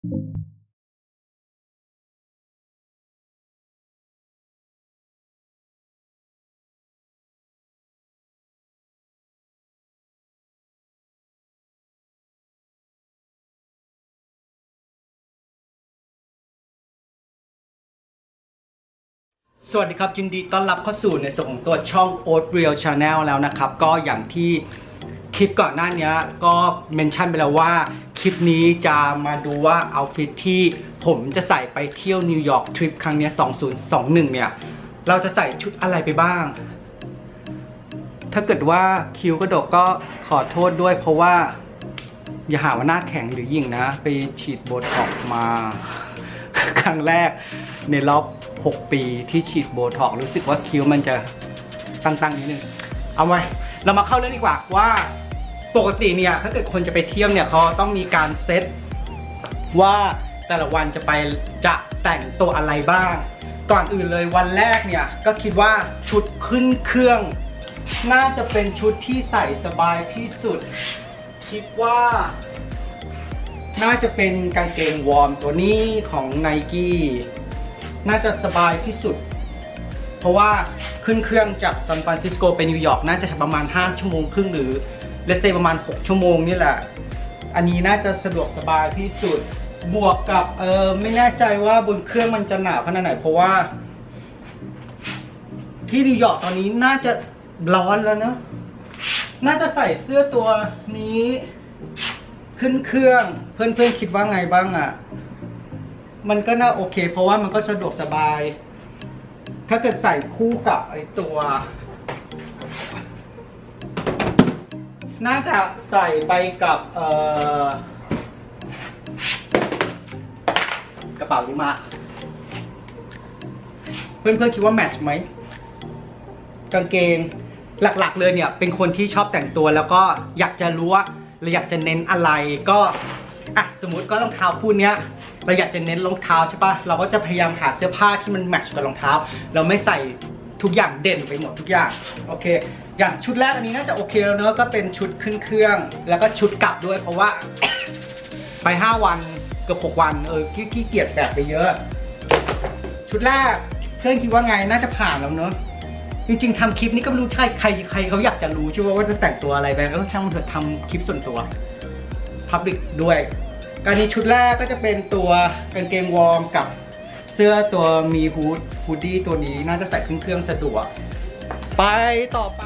สวัสดีครับยินดีต้อนรับเข้าสู่ในส่วนของตัวช่อง Oat Real Channel แล้วนะครับ ก็อย่างที่ ลิปก่อนหน้านี้ก็เมนชั่นไปแล้วว่า คลิปนี้จะมาดูว่าเอาฟิตที่ผมจะใส่ไปเที่ยวนิวยอร์กทริปครั้งนี้ 2021 เนี่ย เราจะใส่ชุดอะไรไปบ้าง ถ้าเกิดว่าคิวกระดกก็ขอโทษด้วย เพราะว่า อย่าหาว่าหน้าแข็งหรือยิ่งนะ ไปฉีดโบท็อกมา ครั้งแรกในรอบ 6 ปีที่ฉีดโบท็อกรู้สึกว่าคิ้วมันจะตั้งๆนิดนึงเอาไว้เรามาเข้าเรื่องดีกว่าว่า ปกติเนี่ยถ้าเกิดคนจะไปเที่ยวเนี่ยเขาต้องมีการเซตว่าแต่ละวันจะไปจะแต่งตัวอะไรบ้าง ก่อนอื่นเลยวันแรกเนี่ยก็คิดว่าชุดขึ้นเครื่อง น่าจะเป็นชุดที่ใส่สบายที่สุด คิดว่า น่าจะเป็นกางเกงวอร์มตัวนี้ของ n i กี้น่าจะสบายที่สุด เพราะว่าขึ้นเครื่องจากซานฟรานซิสโกไปนิวยอร์กน่าจะประมาณ 5 ชั่วโมงครึ่งหรือ เลเซประมาณ 6 ชั่วโมงนี่แหละ อันนี้น่าจะสะดวกสบายที่สุด บวกกับเออไม่แน่ใจว่าบนเครื่องมันจะหนาวขนาดไหน เพราะว่า ที่นิวยอร์กตอนนี้น่าจะร้อนแล้วเนะน่าจะใส่เสื้อตัวนี้ ขึ้นเครื่องเพื่อนๆคิดว่าไงบ้างอะ่ะ มันก็น่าโอเค เพราะว่ามันก็สะดวกสบาย ถ้าเกิดใส่คู่กับไอตัว น่าจะใส่ไปกับเอ่อกระเป๋านี้มา เพื่อนๆคิดว่าแมทช์ไหมกางเกงหลักๆเลยเนี่ยเป็นคนที่ชอบแต่งตัวแล้วก็อยากจะรู้ว่าเราอยากจะเน้นอะไรก็อะสมมติก็รองเท้าคู่เนี้ยเราอยากจะเน้นรองเท้าใช่ปะเราก็จะพยายามหาเสื้อผ้าที่มันแมทช์กับรองเท้า เราไม่ใส่ ทุกอย่างเด่นไปหมดทุกอย่างโอเค อย่างชุดแรกอันนี้น่าจะโอเคแล้วเนอะก็เป็นชุดขึ้นเครื่อง แล้วก็ชุดกลับด้วยเพราะว่า ไป 5 วันเกือบ6วันเออขี้เกียจแบบไปเยอะ ชุดแรกเพื่อนคิดว่าไงน่าจะผ่านแล้วเนอะจริงๆทำคลิปนี้ก็ไม่รู้ใช่ใครใครเขาอยากจะรู้ใช่ไหมว่าจะแต่งตัวอะไรไปเออช่างมันเถอะทำคลิปส่วนตัวพับลิกด้วย การนี้ชุดแรกก็จะเป็นตัวกางเกงวอร์มกับ สื้อตัวมีฮูดฮูดดี้ตัวนี้น่าจะใส่ขึ้นเครื่องสะดวก ไปต่อไป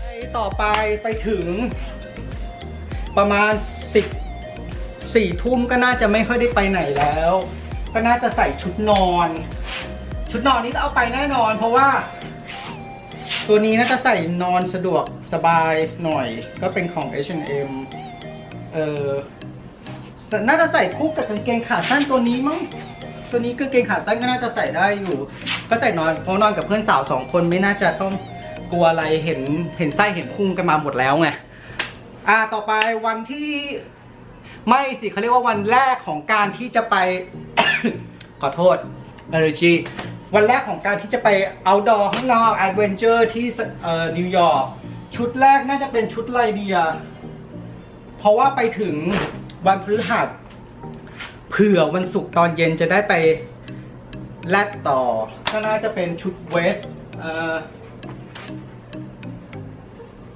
ไปต่อไปไปถึง ประมาณสิบสี่ทุ่มก็น่าจะไม่ค่อยได้ไปไหนแล้ว ก็น่าจะใส่ชุดนอน ชุดนอนนี้จะเอาไปแน่นอน เพราะว่า ตัวนี้น่าจะใส่นอนสะดวกสบายหน่อย ก็เป็นของ H&M เออ น่าจะใส่คู่กับกางเกงขาสั้นตัวนี้มั้งตัวนี้กางเกงขาสั้นก็น่าจะใส่ได้อยู่ ก็ใส่นอนเพราะนอนกับเพื่อนสาวสองคนไม่น่าจะต้องกลัวอะไรเห็นเห็นไส้เห็นพุงกันมาหมดแล้วไงอ่าต่อไปวันที่ไม่สิเขาเรียกว่าวันแรกของการที่จะไป ขอโทษ Energy วันแรกของการที่จะไป outdoor ข้างนอก adventure ที่เอ่อนิวยอร์กชุดแรกน่าจะเป็นชุดไรเดีย เพราะว่าไปถึง วันพฤหัสเผื่อวันศุกร์ตอนเย็นจะได้ไปแลดต่อก็น่าจะเป็นชุดเวสเออ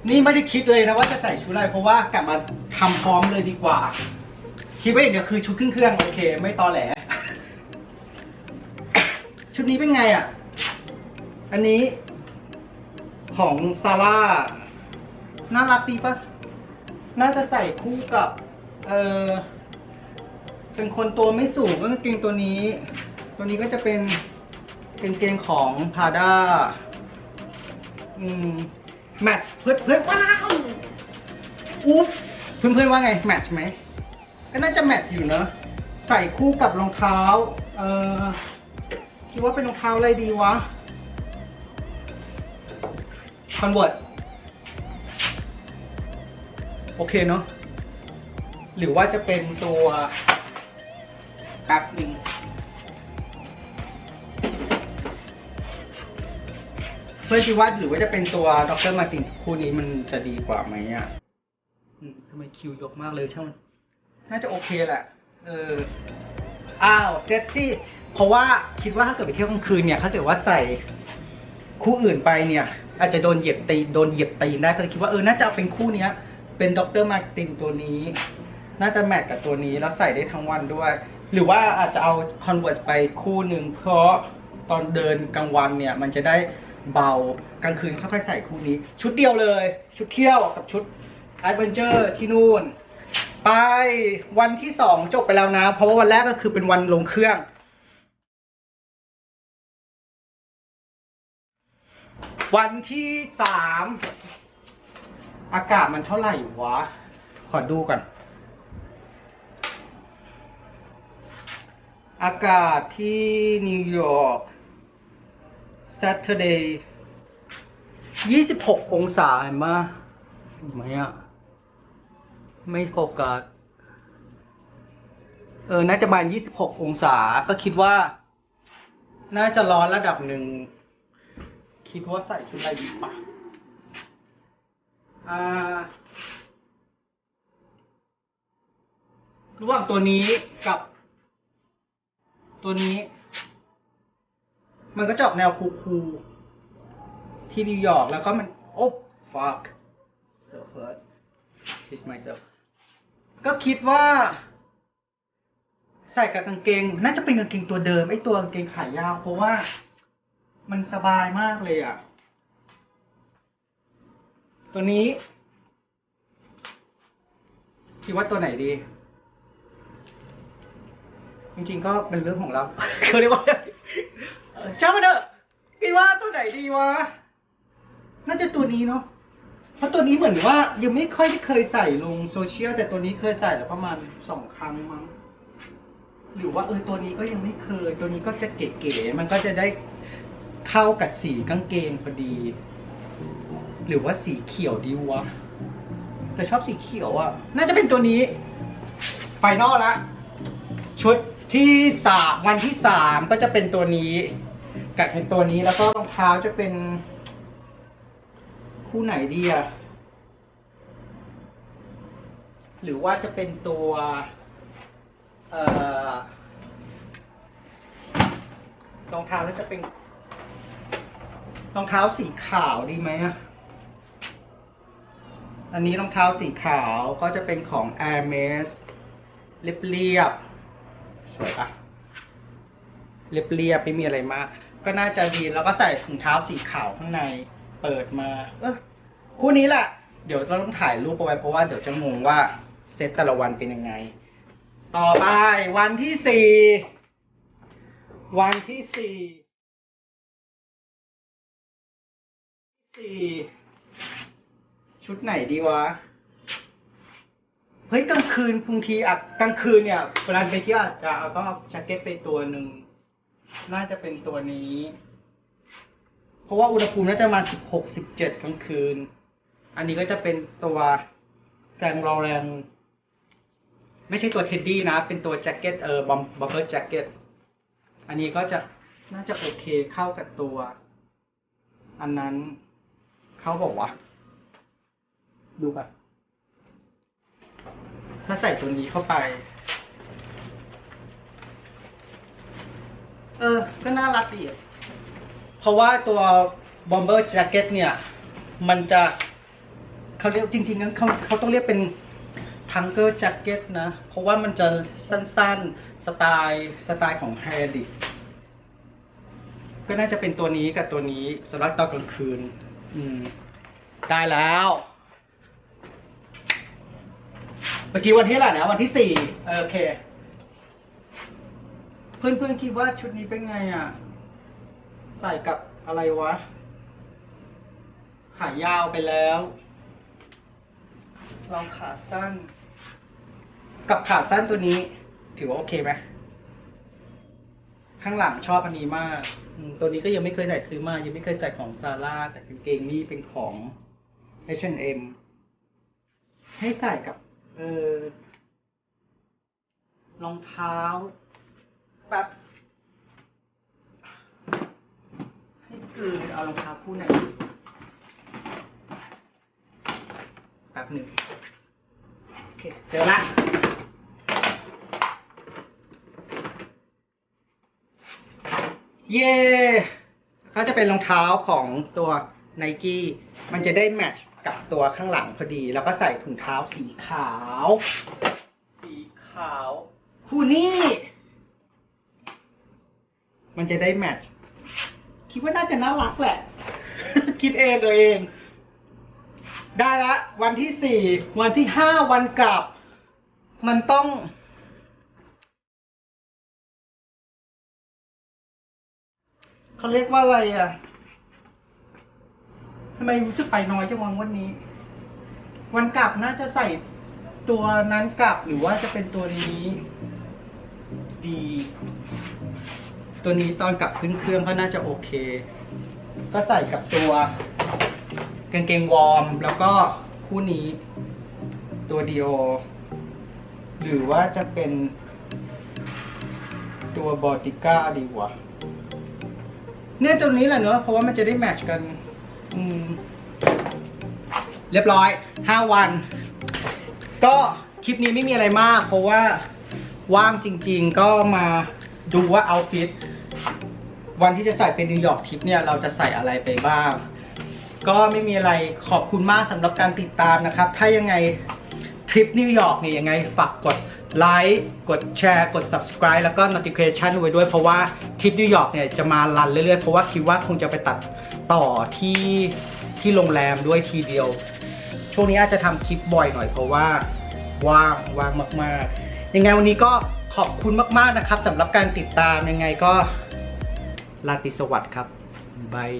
นี่ไม่ได้คิดเลยนะว่าจะใส่ชุดอะไรเพราะว่ากลับมาทำพร้อมเลยดีกว่า คิดว่าเดี๋ยวคือชุดขึ้นเครื่องโอเค ไม่ตอแหล ชุดนี้เป็นไงอะ อันนี้ของซาร่าน่ารักดีปะน่าจะใส่คู่กับ เออเป็นคนตัวไม่สูงก็กางเกงตัวนี้ ตัวนี้ก็จะเป็นกางเกงของพาด้าอืมแมทช์เพื่อนเพื่อนว้าวอุ๊บเพื่อนเพื่อนว่าไงแมทช์ไหมก็น่าจะแมทช์อยู่เนอะใส่คู่กับรองเท้า เออคิดว่าเป็นรองเท้าอะไรดีวะคอนเวิร์ตโอเคเนาะ หรือว่าจะเป็นตัวแป๊บหนึ่งเพื่อนคิดว่าหรือว่าจะเป็นตัวดรมาตินคู่นี้มันจะดีกว่าไหมอะอืมทำไมคิวยกมากเลยช่างมันน่าจะโอเคแหละ เออ อ้าวเซตที่ เพราะว่าคิดว่าถ้าเกิดไปเที่ยวกลางคืนเนี่ยถ้าเกิดว่าใส่คู่อื่นไปเนี่ย อาจจะโดนเหยียบตีนโดนเหยียบตีนได้ก็เลยคิดว่าเออน่าจะเอาเป็นคู่เนี้ย เป็นด็อกเตอร์มาร์ตินตัวนี้ น่าจะแมทกับตัวนี้แล้วใส่ได้ทั้งวันด้วย หรือว่าอาจจะเอาคอนเวิร์สไปคู่หนึ่งเพราะตอนเดินกลางวันเนี่ย มันจะได้เบากลางคืนค่อยๆใส่คู่นี้ ชุดเดียวเลย ชุดเที่ยวกับชุดแอดเวนเจอร์ที่นู่น ไปวันที่สองจบไปแล้วนะ เพราะว่าวันแรกก็คือเป็นวันลงเครื่อง วันที่สามอากาศมันเท่าไหร่วะ ขอดูก่อน อากาศที่นิวยอร์ก Saturday 26 องศาเห็นไหมไหมอะ ไม่โฟกัส เออ น่าจะประมาณ 26 องศา ก็คิดว่า น่าจะร้อนระดับหนึ่ง คิดว่าใส่ชุดอะไรดีปะอ่าระหว่างตัวนี้กับ ตัวนี้ มันก็จะออกแนวคูลๆที่นิวยอร์กแล้วก็มัน โอ้ fuck so hurt hit myself ก็คิดว่า ใส่กับกางเกง น่าจะเป็นกางเกงตัวเดิมไอ้ตัวกางเกงขายาว เพราะว่ามันสบายมากเลยอะ ตัวนี้ คิดว่าตัวไหนดี จริงๆก็เป็นเรื่องของเรา เขาเรียกว่าเออช่ามันเถอะคิดว่าตัวไหนดีวะ น่าจะตัวนี้เนาะ เพราะตัวนี้เหมือนว่า ยังไม่ค่อยได้เคยใส่ลงโซเชียลแต่ตัวนี้เคยใส่แล้วประมาณสองครั้งมั้ง หรือว่าเออตัวนี้ก็ยังไม่เคย ตัวนี้ก็จะเก๋ๆ มันก็จะได้เข้ากับสีกางเกงพอดี หรือว่าสีเขียวดีวะ แต่ชอบสีเขียวอะ น่าจะเป็นตัวนี้ ไฟนอลละชุด ที่สามวันที่สามก็จะเป็นตัวนี้กับเป็นตัวนี้แล้วก็รองเท้าจะเป็น คู่ไหนดีอะหรือว่าจะเป็นตัว เอ่อรองเท้าแล้วจะเป็นรองเท้าสีขาวดีไหมอะอันนี้รองเท้าสีขาวก็จะเป็นของ Air m e s เรียบๆ สวยปะเรียบๆไม่มีอะไรมาก ก็น่าจะดีแล้วก็ใส่ถุงเท้าสีขาวข้างใน เปิดมา เออคู่นี้แหละ เดี๋ยวเราต้องถ่ายรูปเอาไว้เพราะว่าเดี๋ยวจะงงว่าเซตแต่ละวันเป็นยังไง ต่อไปวันที่สี่ วันที่สี่สี่ชุดไหนดีวะ เฮ้ยกลางคืนบางทีอะกลางคืนเนี่ยเวลาไปเที่ยวอาจจะเอาต้องเอาแจ็คเก็ตไปตัวหนึ่งน่าจะเป็นตัวนี้ เพราะว่าอุณหภูมิน่าจะมาสิบหกสิบเจ็ดกลางคืน อันนี้ก็จะเป็นตัวแซงโรแลนไม่ใช่ตัวเท็ดดี้นะ เป็นตัวแจ็คเก็ตเออบอมบอมเบอร์แจ็คเก็ตอันนี้ก็จะน่าจะโอเคเข้ากับตัว อันนั้นเขาบอกว่า ดูกัน ถ้าใส่ตัวนี้เข้าไป เออ ก็น่ารักดีเพราะว่าตัวบอมเบอร์แจ็คเก็ตเนี่ย มันจะเขาเรียกจริงๆนั้นเขาเขาต้องเรียกเป็นทังเกอร์แจ็คเก็ตนะ เพราะว่ามันจะสั้นๆ สไตล์สไตล์ของแฮร์ดิก็น่าจะเป็นตัวนี้กับตัวนี้สำหรับตอนกลางคืน อืม ได้แล้ว เมื่อกี้วันที่เท่าไรนะวันที่สี่เออโอเค เพื่อนเพื่อนๆคิดว่าชุดนี้เป็นไงอะ ใส่กับอะไรวะ ขายาวไปแล้วลองขาสั้น กับขาสั้นตัวนี้ ถือว่าโอเคไหมข้างหลังชอบอันนี้มาก ตัวนี้ก็ยังไม่เคยใส่ซื้อมา ยังไม่เคยใส่ของซาร่าแต่กางเกงนี่เป็นของ H&M ให้ใส่กับ เออรองเท้าแบบให้คือเอารองเท้าคู่ไหนแป๊บหนึ่งโอเคเจอละเย่ก็จะเป็นรองเท้าของตัว n i กี้มันจะได้แมทช์ กับตัวข้างหลังพอดี แล้วก็ใส่ถุงเท้าสีขาว สีขาวคู่นี้ มันจะได้แมทช์คิดว่าน่าจะน่ารักแหละ คิดเองตัวเอง ได้ละ วันที่สี่วันที่ห้าวันกลับ มันต้องเขาเรียกว่าอะไรอะ ทำไมรู้สึกไปน้อยจังวันวันนี้ วันกลับน่าจะใส่ตัวนั้นกลับหรือว่าจะเป็นตัวนี้ ดี ตัวนี้ตอนกลับขึ้นเครื่องก็น่าจะโอเค ก็ใส่กับตัวกางเกงวอร์มแล้วก็คู่นี้ ตัวเดียว หรือว่าจะเป็น ตัวบอติก้าดีกว่าเนี่ยตัวนี้แหละเนอะเพราะว่ามันจะได้แมทช์กัน เรียบร้อยห้าวัน ก็คลิปนี้ไม่มีอะไรมาก เพราะว่าว่างจริง ๆ ก็มาดูว่าเอาฟิตวันที่จะใส่เป็นนิวยอร์กทริปเนี่ย เราจะใส่อะไรไปบ้าง ก็ไม่มีอะไรขอบคุณมากสำหรับการติดตามนะครับ ถ้ายังไงทริปนิวยอร์กเนี่ยยังไงฝากกด ไลค์กดแชร์ กด subscribe แล้วก็ notification ไว้ด้วยเพราะว่าทริปนิวยอร์กเนี่ยจะมารันเรื่อยๆ เพราะว่าคิดว่าคงจะไปตัดต่อที่ที่โรงแรมด้วยทีเดียว ช่วงนี้อาจจะทำคลิปบ่อยหน่อยเพราะว่าว่างว่างมากๆ ยังไงวันนี้ก็ขอบคุณมากๆนะครับสำหรับการติดตามยังไงก็ลาตรีสวัสดิ์ครับบาย